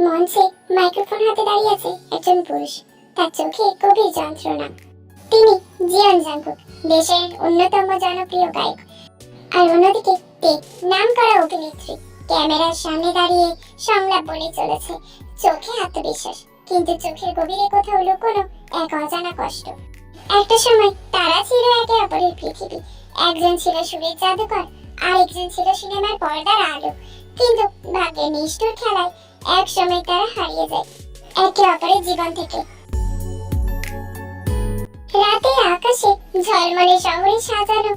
মঞ্চে মাইক্রোফোন হাতে দাঁড়িয়ে আছে একজন পুরুষ। তার চোখে গভীর যন্ত্রণা। তিনি জিয়ন জাঙ্কুক, দেশের অন্যতম জনপ্রিয় গায়ক। আর অন্যদিকে তে নাম করা অভিনেত্রী। ক্যামেরার সামনে দাঁড়িয়ে সংলাপ বলে চলেছে, চোখে আত্মবিশ্বাস। কিন্তু চোখের গভীরে কোথাও লুকোনো এক অজানা কষ্ট। একটা সময় তারা ছিল একে অপরের পৃথিবী। একজন ছিল সুরের জাদুকর, আরেকজন ছিল সিনেমার পর্দার আলো। কিন্তু ভাগ্যের নিষ্ঠুর খেলায় এক সময় তারা হারিয়ে যায়, একে অপরের জীবন থেকে। রাতে আকাশে ঝলমলে শহরে সাজানো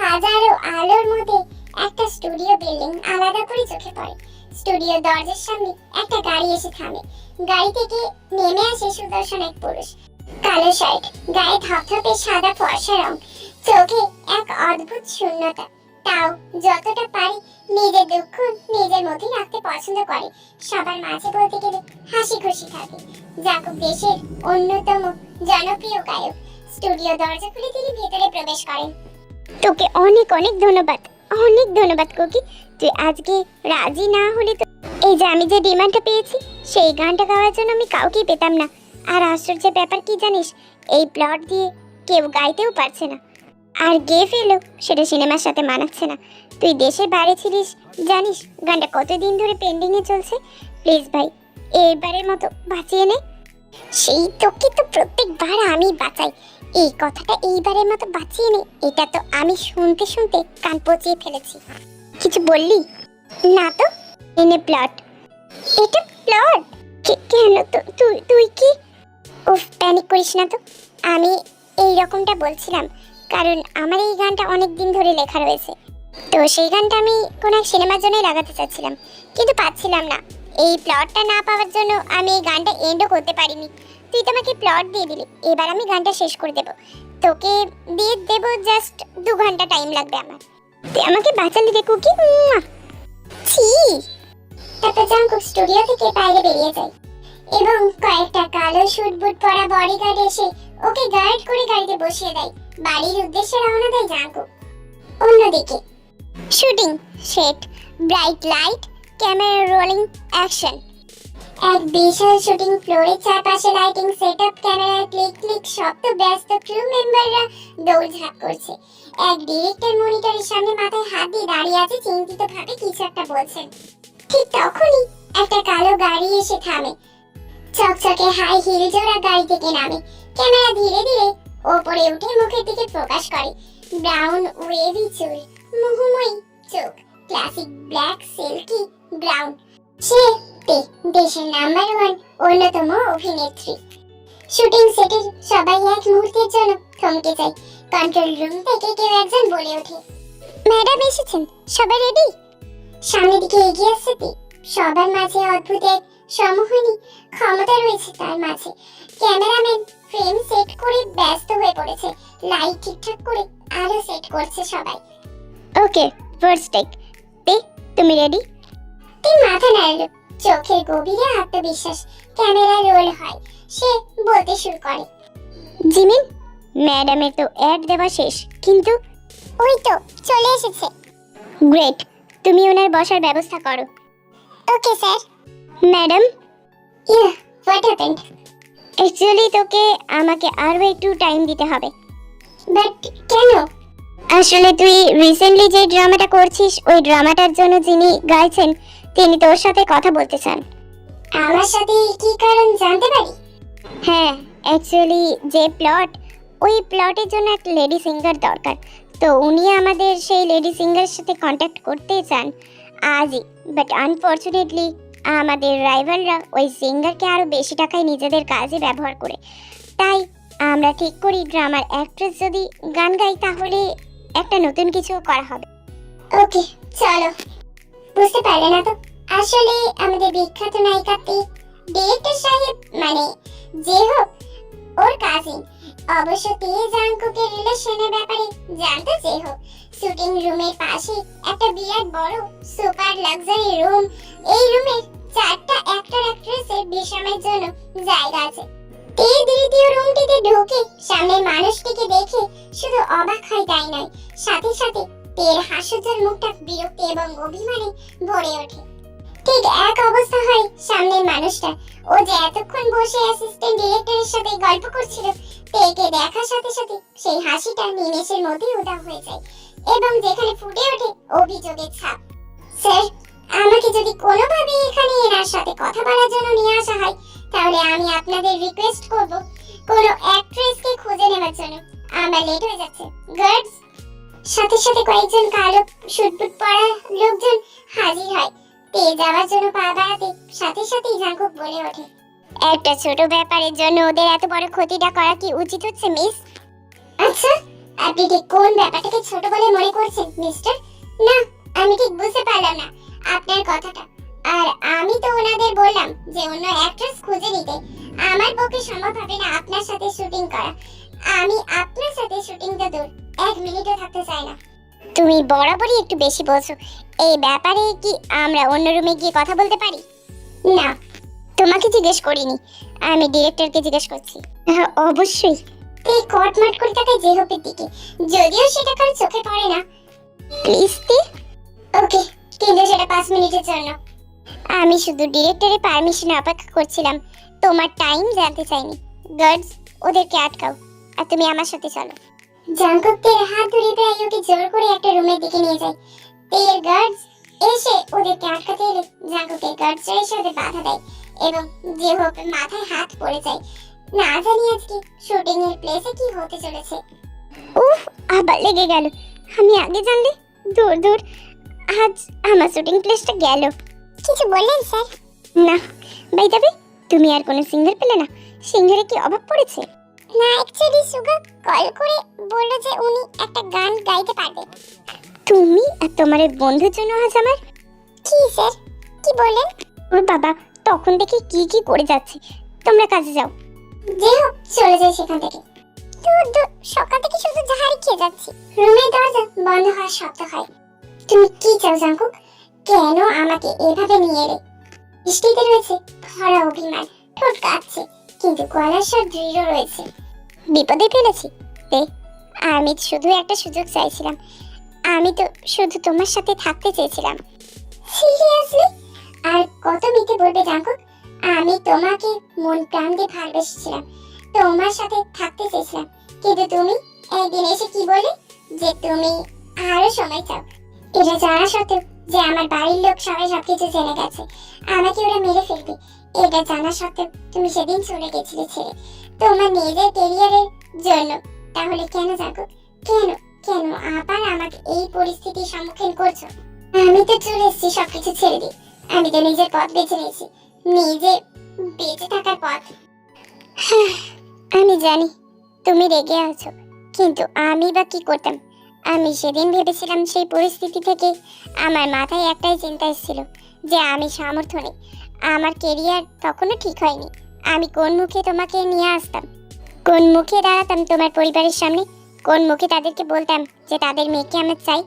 হাজারো আলোর মধ্যে একটা স্টুডিও বিল্ডিং আলাদা করে চোখে পড়ে। স্টুডিও দরজার সামনে একটা গাড়ি এসে থামে। গাড়ি থেকে নেমে আসে সুদর্শন এক পুরুষ। কালো শার্ট, গায়ে ধপধপে সাদা ফর্সা রং। চোখে এক অদ্ভুত শূন্যতা। তাও যতটা পারে নিজের দুঃখ নিজের মধ্যে রাখতে পছন্দ করে। সবার মাঝে বলতে গেলে হাসি খুশি থাকে। জাকুব দেশের অন্যতম জনপ্রিয় গায়ক স্টুডিও দরজা খুলে তিনি ভেতরে প্রবেশ করেন। তোকে অনেক অনেক ধন্যবাদ অনেক ধন্যবাদ কোকি। তুই আজকে রাজি না হলে তো এই যে আমি যে ডিমান্ডটা পেয়েছি, সেই গানটা গাওয়ার জন্য আমি কাউকেই পেতাম না। আর আশ্চর্যের ব্যাপার কি জানিস, এই প্লট দিয়ে কেউ গাইতেও পারছে না। আর গে ফেলেও সেটা সিনেমার সাথে মানাচ্ছে না। তুই দেশের বাইরে ছিলিস, জানিস গানটা কতদিন ধরে পেন্ডিংয়ে চলছে? প্লিজ ভাই, এবারের মতো বাঁচিয়ে নে। সেই তোকে তো প্রত্যেকবার আমি বাঁচাই। এই কথাটা এইবারের মতো বাঁচিয়ে নে, এটা তো আমি শুনতে শুনতে কান পচিয়ে ফেলেছি। কিছু বললি? না তো এনে প্লট এটা প্লট কেন তো তুই তুই কি? উফ প্যানিক করিস না তো। আমি এই রকমটা বলছিলাম। কারণ আমার এই গানটা অনেক দিন ধরে লেখা রয়েছে। তো সেই গানটা আমি কোনো এক সিনেমার জন্যই লাগাতে চাচ্ছিলাম, কিন্তু পাচ্ছিলাম না। এই প্লটটা না পাওয়ার জন্য আমি এই গানটা এন্ডও করতে পারিনি। তুই তো আমাকে প্লট দিয়ে দিলি, এবার আমি গানটা শেষ করে দেব। তোকে দিয়ে দেব জাস্ট দু ঘণ্টা টাইম লাগবে আমার। তুই আমাকে বাঁচালি রে কুকি ছি। স্টুডিও থেকে বাইরে বেরিয়ে যায় এবং কয়েকটা কালো শুট বুট পরা বডিগার্ড এসে ওকে গার্ড করে গাড়িতে বসিয়ে দেয়। বাড়ির উদ্দেশ্যে রওনা দেয় জাঙ্কুক অন্যদিকে, shooting, set, bright light, camera rolling, action. এক বিশাল শুটিং ফ্লোরের চারপাশে lighting, setup, camera, click click শব্দ ব্যস্ত ক্রু মেম্বাররা দৌড়ঝাঁপ করছে। এক ডিরেক্টর মনিটরের সামনে মাথায় হাত দিয়ে দাঁড়িয়ে আছে চিন্তিত ভাবে কিছু একটা বলছেন। ঠিক তখনই একটা কালো গাড়ি এসে থামে। চকচকে হাই হিল জোড়া গাড়ি থেকে নামে। ক্যামেরা ধীরে ধীরে ওপরে উঠে মুখের দিকে প্রকাশ করে, ব্রাউন ওয়েভি চুল, মোহময়ী চোখ, ক্লাসিক ব্ল্যাক সিল্কি ব্রাউন। সে দেশের নাম্বার ওয়ান অন্যতম অভিনেত্রী। শুটিং সেটের সবাই এক মুহূর্তের জন্য থমকে যায়। কন্ট্রোল রুম থেকে কেউ একজন বলে ওঠে, ম্যাডাম এসেছেন, সবাই রেডি? সামনের দিকে এগিয়ে আসছে সবার মাঝে অদ্ভুত এক সমোহনী ক্ষমতা রয়েছে তার মাঝে। ক্যামেরাম্যান ফ্রেম সেট করে ব্যস্ত হয়ে পড়েছে লাইট ঠিকঠাক করে আলো সেট করছে সবাই। ওকে ফার্স্ট টেক তে তুমি রেডি তে মাথা নাড়ল। চোখের গভীরে আত্মবিশ্বাস ক্যামেরা রোল হয়। সে বলতে শুরু করে। জিমিন ম্যাডামের তো অ্যাড দেওয়া শেষ কিন্তু ওই তো চলে এসেছে। গ্রেট তুমি ওনার বসার ব্যবস্থা করো। Okay sir madam yeah what happened actually তোকে আমাকে আরও একটু টাইম দিতে হবে। বাট কেন? আসলে তুই রিসেন্টলি যে ড্রামাটা করছিস ওই ড্রামাটার জন্য যিনি গাইছেন তিনি তোর সাথে কথা বলতে চান। আমার সাথে কি কারণ জানতে পারি? হ্যাঁ অ্যাকচুয়ালি যে প্লট ওই প্লটের জন্য একটা লেডি সিঙ্গার দরকার। তো উনি আমাদের সেই লেডি সিঙ্গারের সাথে কন্ট্যাক্ট করতে চান আজই। বাট আনফর্চুনেটলি আমাদের রাইভালরা ওই সিঙ্গারকে আরও বেশি টাকায় নিজেদের কাজে ব্যবহার করে। তাই আমরা ঠিক করি ড্রামার অ্যাক্ট্রেস যদি গান গাই তাহলে একটা নতুন কিছু করা হবে। ওকে, চলো। বুঝতে পারলে না তো? আসলে আমাদের বিখ্যাত নায়িকাতে ডিরেক্টর সাহেব মানে যে হোক, ওর কাজিন অবশ্য তে জাঙ্কুকের রিলেশনের ব্যাপারে জানতো যে হোক শুটিং রুমের পাশে একটা বিরাট বড় সুপার লাক্সারি রুম এই রুমের চারটা অ্যাক্টর অ্যাক্ট্রেসের বিশ্রামের জন্য জায়গা আছে। তে দ্বিতীয় রুমটিতে ঢুকে সামনের মানুষটিকে দেখে শুধু অবাক হয় তাই নয়, সাথে সাথে তের হাস্যজ্জ্বল মুখটা বিরক্তি এবং অভিমানে ভরে ওঠে। ঠিক এক অবস্থা হয় সামনের মানুষটা। ও যে এতক্ষণ বসে অ্যাসিস্ট্যান্ট ডিরেক্টরের সাথে গল্প করছিল, তেকে দেখার সাথে সাথে সেই হাসিটা নিমেষের মধ্যেই উদাও হয়ে যায়। এবং যেখানে ফুটে ওঠে অভিযোগের ছাপ। স্যার, আমাকে যদি কোনোভাবে এখানে এনার সাথে কথা বলার জন্য নিয়ে আসা হয়, তাহলে আমি আপনাদের রিকোয়েস্ট করব কোনো অ্যাক্ট্রেসকে খুঁজে নেওয়ার জন্য। আমার লেট হয়ে যাচ্ছে। গার্ডস সাথে সাথে কয়েকজন কালো শুটবুট পরা লোকজন হাজির হয়। তে যাওয়ার জন্য পা বাড়াতে সাথে সাথেই জাঙ্কুক বলে ওঠে। একটা ছোট ব্যাপারের জন্য ওদের এত বড় ক্ষতিটা করা কি উচিত হচ্ছে মিস আচ্ছা আপনি ঠিক কোন ব্যাপারটাকে ছোট বলে মনে করছেন মিস্টার না, আমি ঠিক বুঝতে পারলাম না আপনার কথাটা। আর আমি তো ওনাদের বললাম যে অন্য অ্যাক্ট্রেস খুঁজে নিতে। আমার পক্ষে সম্ভব হবে না আপনার সাথে শুটিং করা। আমি আপনার সাথে শুটিংটা দূর, এক মিনিটও থাকতে চাই না। তুমি বরাবরই একটু বেশি বলছো। এই ব্যাপারে কি আমরা অন্য রুমে গিয়ে কথা বলতে পারি? না, তোমাকে জিজ্ঞেস করিনি। আমি ডিরেক্টরকে জিজ্ঞেস করছি। হ্যাঁ অবশ্যই। এই কটমাট করে তাকায় জেহপের দিকে। যদিও সেটা কারও চোখে পড়ে না। প্লিজ তে। ওকে কিন্তু সেটা পাঁচ মিনিটের জন্য। আমি শুধু ডিরেক্টরের পারমিশনে অপেক্ষা করছিলাম। তোমার টাইম জানতে চাইনি। গার্ডস ওদেরকে আটকাও। আর তুমি আমার সাথে চলো। জাঙ্কুকদের হাত ধরে প্রায় ওকে জোর করে একটা রুমের দিকে নিয়ে যায়। তের গার্ডস এসে ওদেরকে আটকাতে এলে জাঙ্কুকের গার্ডসরা এসে ওদের বাধা দেয়। এবং যে হোক মাথায় হাত পড়ে যায়। না জানি আজকে শুটিং এর প্লেসে কি হতে চলেছে। উফ আবার লেগে গেল। আমি আগে জানলে? দূর দূর। আজ আমার শুটিং প্লেসটা গেল। কিছু বললেন স্যার? না। বাই তবে তুমি আর কোনো সিঙ্গার পেলে না? সিঙ্গারে কি অভাব পড়েছে? না অ্যাকচুয়ালি সুগা কল করে বলল যে উনি একটা গান গাইতে পারবে। তুমি আর তোমার ওই বন্ধুর জন্য আজ আমার? কি স্যার? কি বললেন? ওর বাবা তখন দেখি কি কি করে যাচ্ছে। তোমরা কাজে যাও। যে চলে যাই সেখান থেকে। দূর দূর, সকাল থেকে শুধু জাহারি খেয়ে যাচ্ছি। রুমের দরজা বন্ধ হওয়ার শব্দ হয়। তুমি কি চাও জাঙ্কুক? কেন আমাকে এভাবে নিয়ে এলে? বৃষ্টিতে রয়েছে ভরা অভিমান, ঠোঁট কাঁপছে, কিন্তু গলার স্বর দৃঢ় রয়েছে। বিপদে ফেলেছি? দে আমি শুধু একটা সুযোগ চাইছিলাম। আমি তো শুধু তোমার সাথে থাকতে চেয়েছিলাম। সিরিয়াসলি? আর কত মিথ্যে বলবে জাঙ্কুক? আমি তোমাকে মন প্রাণ দিয়ে ভালোবেসেছিলাম। তোমার সাথে থাকতে চেয়েছিলাম। কিন্তু তুমি একদিন এসে কি বলে যে তুমি আরও সময় চাও। এটা জানা সত্ত্বেও যে আমার বাড়ির লোক সবাই সবকিছু জেনে গেছে। আমাকে ওরা মেরে ফেলবে। এটা জানা সত্ত্বেও তুমি সেদিন চলে গেছিলে ছেড়ে। তোমার নিজের কেরিয়ারের জন্য। তাহলে কেন জাগো? কেন? কেন আবার আমাকে এই পরিস্থিতির সম্মুখীন করছ? আমি তো চলে এসেছি সবকিছু ছেড়ে দিই আমি তো নিজের পথ বেছে নিয়েছি। নিজে বেঁচে থাকার পথ। আমি জানি তুমি রেগে আছো, কিন্তু আমি বা কি করতাম? আমি সেদিন ভেবেছিলাম সেই পরিস্থিতি থেকে আমার মাথায় একটাই চিন্তা এসেছিল যে আমি সামর্থ্য নেই। আমার কেরিয়ার তখনও ঠিক হয়নি। আমি কোন মুখে তোমাকে নিয়ে আসতাম? কোন মুখে দাঁড়াতাম তোমার পরিবারের সামনে? কোন মুখে তাদেরকে বলতাম যে তাদের মেয়েকে আমার চাই?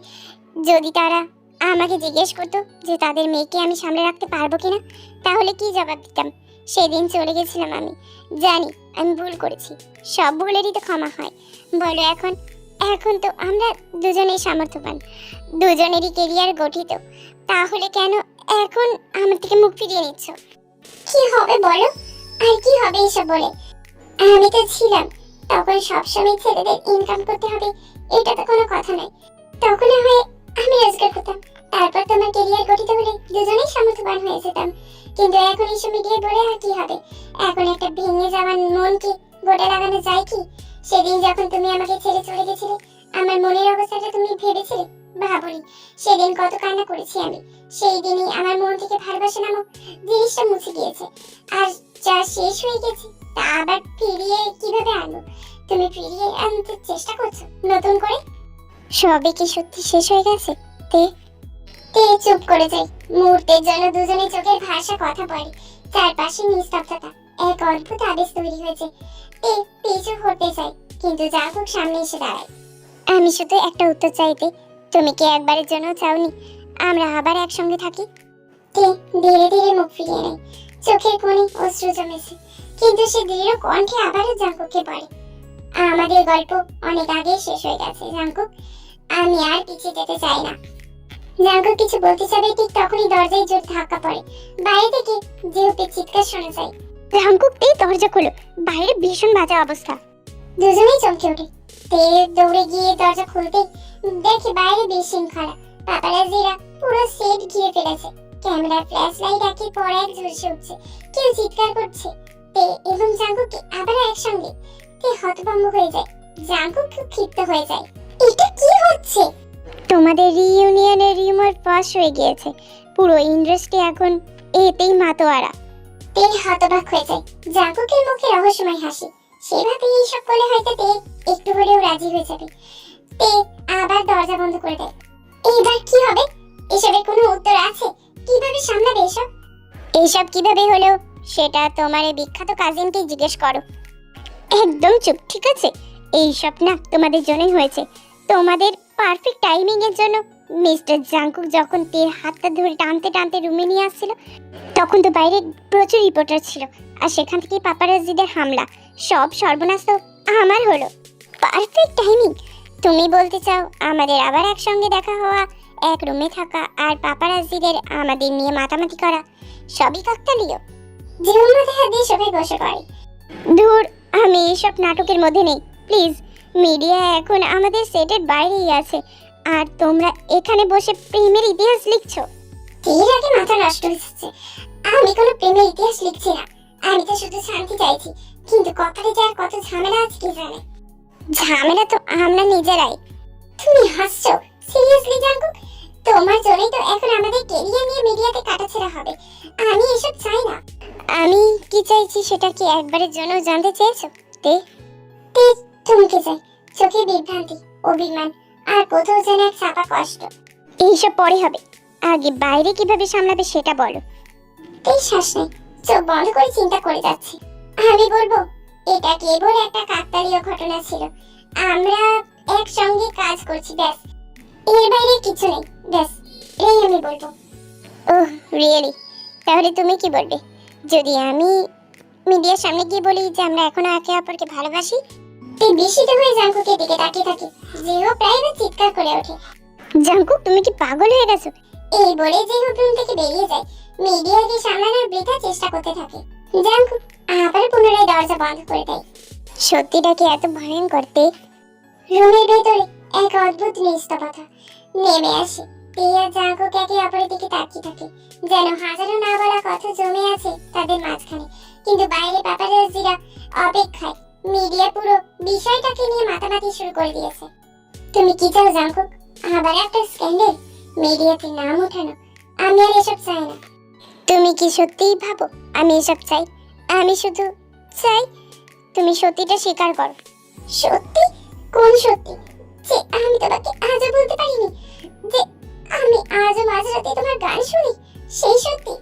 যদি তারা আমাকে জিজ্ঞেস করতো যে তাদের মেয়েকে আমি সামলে রাখতে পারব কিনা, তাহলে কি জবাব দিতাম? সেদিন চলে গেছিলাম আমি। জানি, আমি ভুল করেছি। সব ভুলেরই তো ক্ষমা হয়। বলো এখন এখন তো আমরা দুজনেই সামর্থ্যবান। দুজনেরই কেরিয়ার গঠিত। তাহলে কেন এখন আমার থেকে মুখ ফিরিয়ে নিচ্ছ? কি হবে বলো? আর কি হবে এসব বলে? আমি তো ছিলাম। তখন সবসময় ছেলেদের ইনকাম করতে হবে, এটা তো কোনো কথা নয়। তখন হয় আমি রোজগার করতাম তারপর তোমার কেরিয়ার গঠিত হলে দুজনেই সামর্থ্যবান হয়ে যেতাম। কিন্তু এখন এইসব মিডিয়ায় বলে আর কি হবে? এখন একটা ভেঙে যাওয়ার মনকে গোটা লাগানো যায় কি? সেদিন যখন তুমি আমাকে ছেড়ে চলে গেছিলে, আমার মনের অবস্থাটা তুমি ভেবেছিলে? ভাবনি। সেদিন কত কান্না করেছি আমি। সেই দিনই আমার মন থেকে ভালোবাসা নামক জিনিসটা মুছে গিয়েছে। আর যা শেষ হয়ে গেছে, তা আবার ফিরিয়ে কীভাবে আনব? তুমি ফিরিয়ে আনতে চেষ্টা করছ নতুন করে? সবে কি সত্যি শেষ হয়ে গেছে? তে তে চুপ করে যাই। মুহূর্তের জন্য দুজনে চোখের ভাষা কথা বলে চারপাশে নিস্তব্ধতা। এক অদ্ভুত আবেশ তৈরি হয়েছে। তে, পিছু হতে চাই, কিন্তু জাগুক সামনে এসে দাঁড়ায় আমি শুধু একটা উত্তর চাইতে, তুমি কি একবারের জন্য চাওনি? আমরা আবার একসঙ্গে থাকি? তে, ধীরে ধীরে মুখ ফিরিয়ে নেয়। চোখের কোণে অশ্রু জমেছে। কিন্তু সে দৃঢ় কণ্ঠে আবারও জাঙ্কুককে বলে, আমাদের গল্প অনেক আগে শেষ হয়ে গেছে, জাঙ্কুক। আমি আর পিছিয়ে যেতে চাই না। জাঙ্কুক কিছু বলতে যাবে ঠিক তখনই দরজায় জোর ধাক্কা পড়ে। বাইরে থেকে জিহুপের চিৎকার শোনা যায়। জাঙ্কুক তে দরজা খোলো। বাইরে ভীষণ বাজে অবস্থা। দুজনেই চমকে ওঠে। তে দৌড়ে গিয়ে দরজা খুলতে দেখে বাইরে বিশৃঙ্খলা পাপারাজিরা পুরো সেট ঘিরে ফেলেছে। ক্যামেরা ফ্ল্যাশ লাইট একের পর এক ঝলসে উঠছে। কেউ চিৎকার করছে। তে এবং জাঙ্কুকে আবার একসঙ্গে। তে হতভম্ব হয়ে যায়। জাঙ্কুক খুব ক্ষিপ্ত হয়ে যায়। এটা কি হচ্ছে? তোমাদের রিইউনিয়নের রিউমার ফাঁস হয়ে গিয়েছে। পুরো ইন্ডাস্ট্রি এখন এতেই মাতোয়ারা। তে হতবাক হয়ে যায়। জাঙ্কুকের মুখে রহস্যময় হাসি। সেভাবে এইসব করলে হয়তো তে একটু হলেও রাজি হয়ে যাবে। তে আবার দরজা বন্ধ করে দেয়। এইবার কি হবে? এসবের কোনো উত্তর আছে? কীভাবে সামলাবে এসব? এইসব কীভাবে হলো? সেটা তোমার এই বিখ্যাত কাজিনকে জিজ্ঞেস করো। একদম চুপ, ঠিক আছে? এইসব না তোমাদের জন্যই হয়েছে। তোমাদের পারফেক্ট টাইমিং এর জন্য মিস্টার জাঙ্কুক যখন তের হাতটা ধরে টানতে টানতে রুমে নিয়ে আসছিল, তখন তো বাইরে প্রচুর রিপোর্টার ছিল। আর সেখান থেকে পাপারাজিদের হামলা। সব সর্বনাশ তো আমার হলো। পারফেক্ট টাইমিং তুমি বলতে চাও, আমাদের আবার একসঙ্গে দেখা হওয়া, এক রুমে থাকা আর পাপারাজিদের আমাদের নিয়ে মাতামাতি করা, সবই কাকতালীয়। জীবন মাথায় হাত দিয়ে সবাই বসে পড়ে। ধুর, আমি এইসব নাটকের মধ্যে নেই। প্লিজ মিডিয়া এখন আমাদের সেটের বাইরেই আছে। আর তোমরা এখানে বসে প্রেমের ইতিহাস লিখছো। এর আগে মাথা নষ্ট হচ্ছে আমি কোনো প্রেমের ইতিহাস লিখছি না। আমি তো শুধু শান্তি চাইছি। কিন্তু কপালে যার কত ঝামেলা আছে কি জানে? ঝামেলা তো আমরা নিজেরাই। তুমি হাসছো? সিরিয়াসলি জাঙ্কুক তোমার জন্যই তো এখন আমাদের কেরিয়ার নিয়ে মিডিয়াতে কাটাছেড়া হবে। আমি এসব চাই না। আমি কি চাইছি সেটা কি একবারের জন্য জানতে চেয়েছো? তে? তেজ থমকে যায়। চোখে বিভ্রান্তি, অভিমান, আর কোথাও যেন এক চাপা কষ্ট। এইসব পরে হবে। আগে বাইরে কীভাবে সামলাবে সেটা বলো। তেজ শ্বাস নেই। চোখ বন্ধ করে চিন্তা করে যাচ্ছে। আমি বলব, এটা কেবল একটা কাকতালীয় ঘটনা ছিল। আমরা একসঙ্গে কাজ করছি, ব্যাস। এর বাইরে কিছু নেই, ব্যাস। এই আমি বলব। ওহ রিয়েলি তাহলে তুমি কি বলবে? যদি আমি মিডিয়ার সামনে গিয়ে বলি যে আমরা এখনও একে অপরকে ভালোবাসি তে বিস্মিত হয়ে জাঙ্কুকের দিকে তাকিয়ে থাকে। যেও প্রায় না চিৎকার করে ওঠে। জাঙ্কুক, তুমি কি পাগল হয়ে গেছো? এই বলে যে রুম থেকে বেরিয়ে যায়। মিডিয়াকে সামলানোর বৃথা চেষ্টা করতে থাকে। জাঙ্কুক, আবার পুনরায় দরজা বন্ধ করে দেয়। সত্যিটা কি এত ভয়ঙ্কর, তে? রুমের ভেতরে এক অদ্ভুত নিস্তব্ধতা। নেমে আসে। টিয়া জাঙ্কুক একে অপরের দিকে তাকিয়ে থাকে। যেন হাজারো না বলা কথা জমে আছে তাদের মাঝখানে। কিন্তু বাইরে পাপারাজিরা অপেক্ষায় মিডিয়া পুরো বিষয়টাকে নিয়ে মাতামাতি শুরু করে দিয়েছে। তুমি কি চাও জাঙ্কুক আবার একটা স্ক্যান্ডেল মিডিয়াতে নাম ওঠানো? আমি আর এসব চাই না। তুমি কি সত্যিই ভাবো, আমি এসব চাই? আমি শুধু চাই তুমি সত্যিটা স্বীকার করো। সত্যি? কোন সত্যি? যে আমি তোমাকে আজও বলতে পারিনি, যে আমি আজও মাঝরাতে তোমার গান শুনি, সেই সত্যি?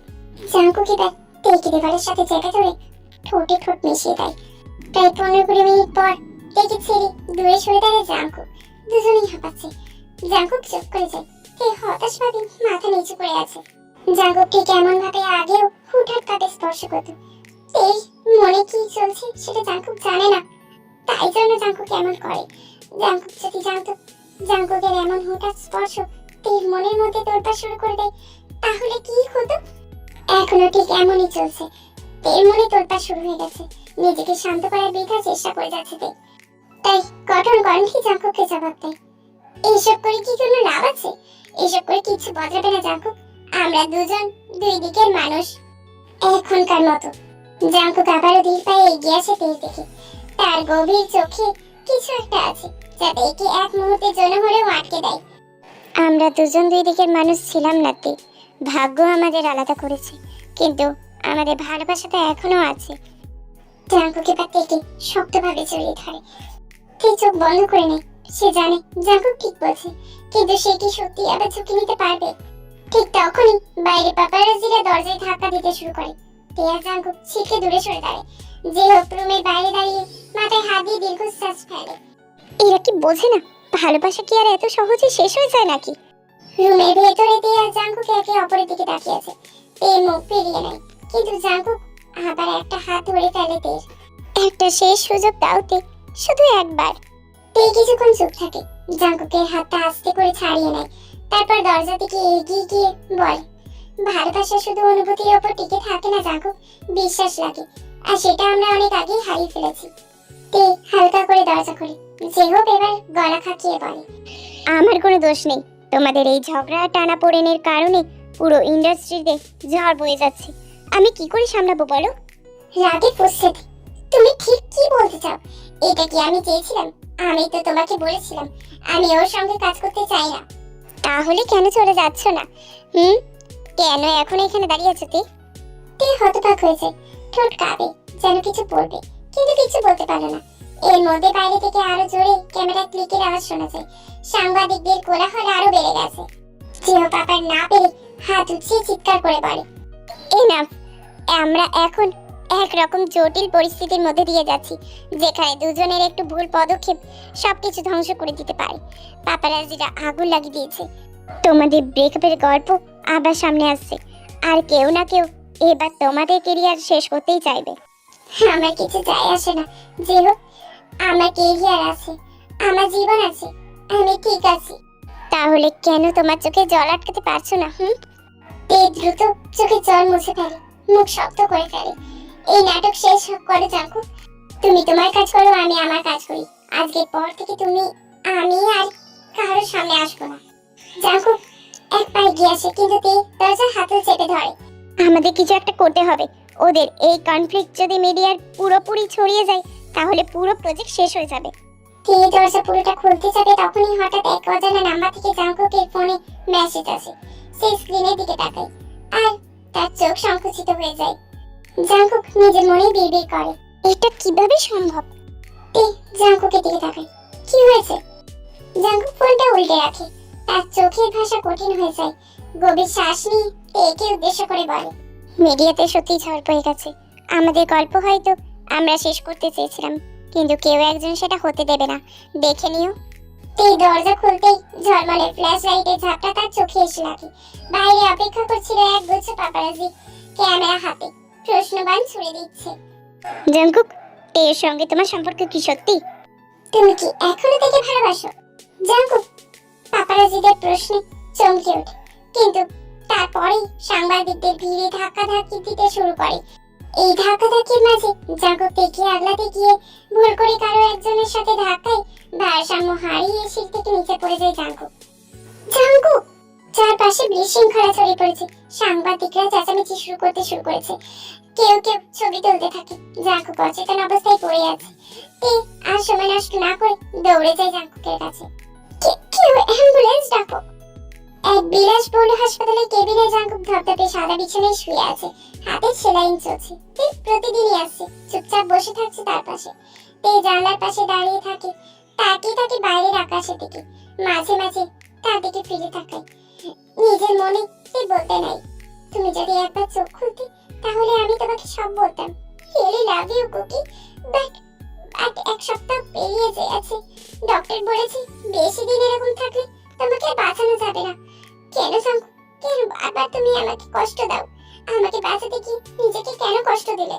জাঙ্কুকি ব্যাগ টেকি দেওয়ালের সাথে জায়গা ধরে ঠোঁটে ঠোঁট মিশিয়ে দেয়। প্রায় পনেরো কুড়ি মিনিট পর টেকে ছেড়ে দূরে সরে দাঁড়ায় জাঙ্কুক দুজনেই হাঁপাচ্ছে। জাঙ্কুক চুপ করে যায়। তে হতাশভাবে মাথা নিচু করে আছে। জাঙ্কুককে কেমন ভাবে আগেও হুটহাট তাকে স্পর্শ করত। এই মনে কি চলছে সেটা জাঙ্কুক জানে না। তাই জন্য জাঙ্কুক এমন করে? জাঙ্কুক যদি জানতো, জাঙ্কুকের এমন হঠাৎ স্পর্শ তের মনের মধ্যে তোলপাড় শুরু করে দেয়, তাহলে কি হতো? এখনও ঠিক এমনই চলছে। তের মনে তোলপাড় শুরু হয়ে গেছে। নিজেকে শান্ত করার বৃথা চেষ্টা করে যাচ্ছে তে তাই কঠোর কণ্ঠে জাঙ্কুককে জবাব দেয় এইসব করে কি কোনো লাভ আছে? এসব করে কিছু বদলাবে না জাঙ্কুক। আমরা দুজন দুই দিকের মানুষ। এখনকার মতো। জাঙ্কুক আবারও ধীর পায়ে এগিয়ে আসে তের দিকে। তার গভীর চোখে কিছু একটা আছে যাতে একে এক মুহূর্তের জন্য হলেও আটকে দেয়। আমরা দুজন দুই দিকের মানুষ ছিলাম না তে। ভাগ্য আমাদের আলাদা করেছে। কিন্তু আমাদের ভালোবাসাটা এখনও আছে। জাঙ্কুকে তার থেকে শক্তভাবে জড়িয়ে ধরে। তে চোখ বন্ধ করে নেয়? সে জানে জাঙ্কুক ঠিক বলছে। কিন্তু সে কি সত্যি আবার ঝুঁকি নিতে পারবে? ঠিক তখনই বাইরে পাপারাজিরা দরজায় ধাক্কা দিতে শুরু করে। টেয়া জাঙ্কুক ছিটকে দূরে সরে দাঁড়ায়। যে হোক, রুমের বাইরে দাঁড়িয়ে মাথায় হাত দিয়ে দীর্ঘশ্বাস ফেলে। এরা কি বোঝে না? ভালোবাসা কি আর এত সহজে শেষ হয়ে যায় নাকি? রুমের ভেতরে দিয়ে জাঙ্কুক একে অপরের দিকে তাকিয়ে আছে। তে মুখ ফিরিয়ে নেয়। কিন্তু জাঙ্কুক আবার একটা হাত ধরে ফেলে তের একটা শেষ সুযোগ দাওতে শুধু একবার। তে কিছুক্ষণ চুপ থাকে। জাঙ্কুকের হাতটা আস্তে করে ছাড়িয়ে নেয়। তারপর দরজা থেকে এগিয়ে গিয়ে বলে ভালোবাসা শুধু অনুভূতির ওপর টিকে থাকে না বিশ্বাস লাগে। আর সেটা আমরা অনেক আগেই হারিয়ে ফেলেছি। তে হালকা করে দরজা খুলে। যে হোক এবার গলা খাকিয়ে বলে আমার কোনো দোষ নেই। তোমাদের এই ঝগড়া টানা পোড়েনের কারণে পুরো ইন্ডাস্ট্রিতে ঝড় বয়ে যাচ্ছে। আমি কি করে সামলাবো বলো? রাগে ফুসছে তুমি ঠিক কি বলতে চাও? এটা কি আমি চেয়েছিলাম? আমি তো তোমাকে বলেছিলাম আমি ওর সঙ্গে কাজ করতে চাই না। তাহলে কেন চলে যাচ্ছ না? হুম? কেন এখন এখানে দাঁড়িয়ে আছো তুই? তে হতবাক হয়েছে। ঠোঁট কাঁপে যেন কিছু বলবে কিন্তু কিছু বলতে পারে না। এর মধ্যে বাইরে থেকে আরও জোরে ক্যামেরা ক্লিকের আওয়াজ শোনা যায়। সাংবাদিকদের কোলাহল আরও বেড়ে গেছে। জিও পাপার না পেরে হাত উঠিয়ে চিৎকার করে বলে এনাফ আমরা এখন একরকম জটিল পরিস্থিতির মধ্যে দিয়ে যাচ্ছি, যেখানে দুজনের একটু ভুল পদক্ষেপ সবকিছু ধ্বংস করে দিতে পারে। পাপারাজিরা আগুন লাগিয়ে দিয়েছে। তোমাদের ব্রেকআপের গল্প আবার সামনে আসছে। আর কেউ না কেউ এবার তোমাদের কেরিয়ার শেষ করতেই চাইবে। আমার কিছু যায় আসে না। যে হোক, আমার কেরিয়ার আছে, আমার জীবন আছে, আমি ঠিক আছি। তাহলে কেন তোমার চোখে জল আটকাতে পারছ না, হুম? তে দ্রুত চোখে জল মুছে ফেলে। মুখ শক্ত করে ফেলে। এই নাটক শেষ করে জানকু তুমি তোমার কাজ করো, আমি আমার কাজ করি। আজকের পর থেকে তুমি, আমি আর কারোর সামনে আসব না। জানকু এক পায়ে গিয়ে আসে কিন্তু তে দরজার হাতল চেপে ধরে। আমাদের কিছু একটা করতে হবে। ওদের এই কনফ্লিক্ট যদি মিডিয়ার পুরোপুরি ছড়িয়ে যায়, তাহলে পুরো প্রজেক্ট শেষ হয়ে যাবে। তিনি দরজা পুরোটা খুলতে যাবে, তখনই হঠাৎ এক অজানা নাম্বার থেকে জাঙ্কুকের ফোনে মেসেজ আসে। সে স্ক্রিনের দিকে তাকায় আর তার চোখ সংকুচিত হয়ে যায়। জাঙ্কুক নিজের মনে বিড়বিড় করে। এটা কীভাবে সম্ভব? তে জাঙ্কুকের দিকে তাকায় কি হয়েছে? জাঙ্কুক ফোনটা উল্টে রাখে। তার চোখের ভাষা কঠিন হয়ে যায়। গভীর শ্বাস নিয়ে তেকে উদ্দেশ্য করে বলে মিডিয়াতে সত্যি ঝড় পড়ে গেছে। আমাদের গল্প হয়তো আমরা শেষ করতে চেয়েছিলাম। কিন্তু কেউ একজন সেটা হতে দেবে না। দেখে নিও। তে দরজা খুলতেই ঝলমলে ফ্ল্যাশ লাইটের ঝাপটা তার চোখে এসে লাগে। বাইরে অপেক্ষা করছিল এক গুচ্ছ পাপারাজি ক্যামেরা হাতে। প্রশ্নবান ছুড়ে দিচ্ছে। জঙ্কুক এর সঙ্গে তোমার সম্পর্ক কি সত্যি? তুমি কি এখনও তাকে ভালোবাসো? জাঙ্কুক পাপারাজিদের প্রশ্নে চমকে ওঠে। কিন্তু তারপরেই সাংবাদিকদের ভিড়ে ধাক্কা ধাক্কি দিতে শুরু করে। এই ধাক্কা ধাক্কির মাঝে জাঙ্কুক তেকে আগলাতে গিয়ে ভুল করে কারও একজনের সাথে ধাক্কায় ভারসাম্য হারিয়ে সিট থেকে নিচে পড়ে যায় জাঙ্কুক জাঙ্কুক চারপাশে বিশৃঙ্খলা ছড়িয়ে পড়েছে। সাংবাদিকরা চেঁচামেচি শুরু করতে শুরু করেছে। কেউ কেউ ছবি তুলতে থাকে। জাঙ্কুক অচেতন অবস্থায় পড়ে আছে। তে আর সময় নষ্ট না করে দৌড়ে যায় জাঙ্কুকের কাছে। বিলাসবহুল হাসপাতালের কেবিনে জাঙ্কুক ধপধপে সাদা বিছানায় শুয়ে আছে। হাতে সেলাইন চলছে। তে প্রতিদিনই আসছে। চুপচাপ বসে থাকছে তার পাশে। তে জানলার পাশে দাঁড়িয়ে থাকে। তাকিয়ে থাকে বাইরের আকাশের দিকে। মাঝে মাঝে তার দিকে ফিরে তাকায় নিজের মনে সে বলতে নাই, তুমি যদি একবার চোখ খুলতে, তাহলে আমি তোমাকে সব বলতাম। Really love you cookie but but এক সপ্তাহ পেরিয়ে গেছে ডক্টর বলেছে, বেশি দিন এরকম থাকলে তোমাকে বাঁচানো যাবে না। কেন শঙ্কু কেন বারবার তুমি আমাকে কষ্ট দাও? আমাকে বাঁচাতে কি নিজেকে কেন কষ্ট দিলে?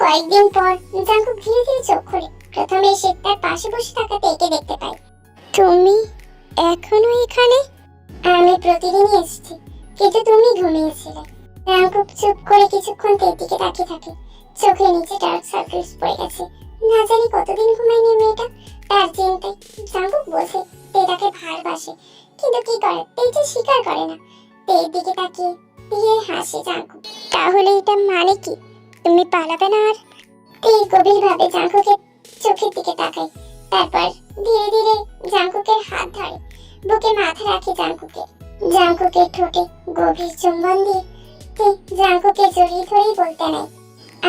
কয়েকদিন পর জাঙ্কু ধীরে ধীরে চোখ খোলে। প্রথমে সে তার পাশে বসে থাকা তেকে দেখতে পায়। তুমি এখনও এখানে? আমি প্রতিদিনই এসেছি, কিন্তু তুমি ঘুমিয়েছিলে। জাঙ্কু চুপ করে কিছুক্ষণ তের দিকে তাকিয়ে থাকে। চোখের নিচে ডার্ক সার্কেলস পড়ে গেছে। না জানি কতদিন ঘুমায়নি মেয়েটা। তার চিন্তায় জাঙ্কুক বলছে তে ভালোবাসে। কিন্তু কি করে তে যে স্বীকার করে না। তের দিকে তাকিয়ে দিয়ে হাসে জাঙ্কুক তাহলে এটা মানে কি? তুমি পালাবে না আর? তে গভীর ভাবে জাঙ্কুকের চোখের দিকে তাকায়। তারপর ধীরে ধীরে জাঙ্কুকের হাত ধরে। বুকে মাথা রাখে জাঙ্কুকে। জাঙ্কুকের ঠোঁটে গভীর চুম্বন দিয়ে তে জাঙ্কুকে জড়িয়ে ধরেই বলতে নাই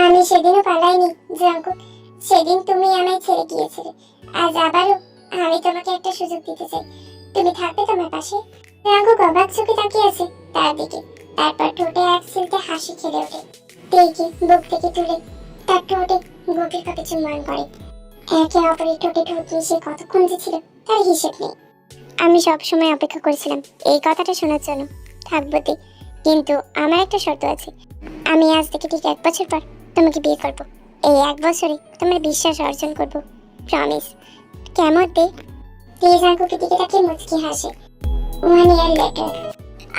আমি সেদিনও পালাইনি জাঙ্কুক সেদিন তুমি আমায় ছেড়ে গিয়েছিলে। আজ আবারও আমি তোমাকে একটা সুযোগ দিতে চাই। তুমি থাকবে তোমার পাশে। জাঙ্কুক অবাক চোখে তাকিয়ে আছে তার দিকে। তারপর ঠোঁটে এক সিলতে হাসি খেলে ওঠে। তেকে বুক থেকে তুলে। তার ঠোঁটে গভীরভাবে চুম্বন করে। একে অপরের ঠোঁটে ঠোঁট মিশিয়ে কতক্ষণ যে ছিল তার হিসেব নেই। আমি সব সময় অপেক্ষা করেছিলাম, এই কথাটা শোনার জন্য। থাকব তে। কিন্তু আমার একটা শর্ত আছে। আমি আজ থেকে ঠিক এক বছর পর তোমাকে বিয়ে করব। এই এক বছরে তোমার বিশ্বাস অর্জন করব। প্রমিস কেমন তে? তে জাঙ্কুকের দিকে মুচকি হাসে। ওয়ান ইয়ার লেটার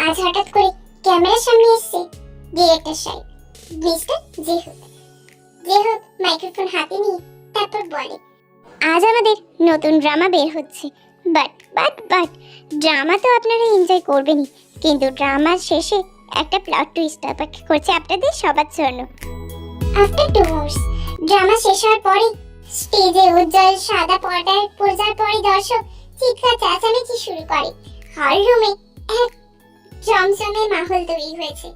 আজ হঠাৎ করে ক্যামেরার সামনে এসছে ডিরেক্টর সাহেব। মিস্টার জেহুদ। জেহুদ মাইক্রোফোন হাতে নিয়ে তারপর বলে, আজ আমাদের নতুন ড্রামা বের হচ্ছে। বাট বাট বাট, ড্রামা তো আপনারা এনজয় করবেনই। কিন্তু ড্রামার শেষে একটা প্লট টুইস্ট অপেক্ষা করছে আপনাদের সবার জন্য। আফটার টু ড্রামা শেষ হওয়ার পরে স্টেজে উজ্জ্বল সাদা পর্দার পূজার পরে দর্শক চিৎকার চেঁচামেচি শুরু করে। হল রুমে এক জমজমে মাহল তৈরি হয়েছে।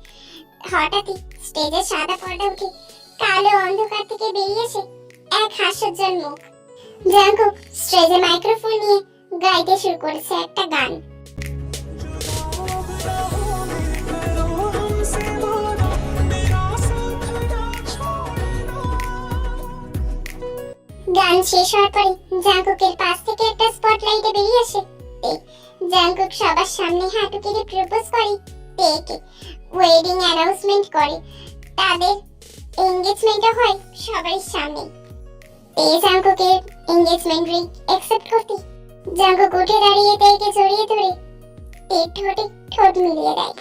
হঠাৎই স্টেজের সাদা পর্দা উঠে কালো অন্ধকার থেকে বেরিয়ে এসে এক হাস্যজ্জ্বল মুখ। জাঙ্কুক স্টেজে মাইক্রোফোন নিয়ে গাইতে শুরু করেছে একটা গান। গান শেষ হওয়ার পরে জাঙ্কুকের পাশ থেকে একটা স্পটলাইটে বেরিয়ে আসে। জাঙ্কুক সবার সামনে হাঁটু কেটে প্রপোজ করে। তেকে ওয়েডিং অ্যানাউন্সমেন্ট করে। তাদের এঙ্গেজমেন্টও হয় সবার সামনে। তে জাঙ্কুকের এঙ্গেজমেন্ট রিং অ্যাকসেপ্ট করতে জাঙ্কুক উঠে দাঁড়িয়ে তেকে জড়িয়ে ধরে। তে ঠোঁটে ঠোঁট মিলিয়ে দেয়।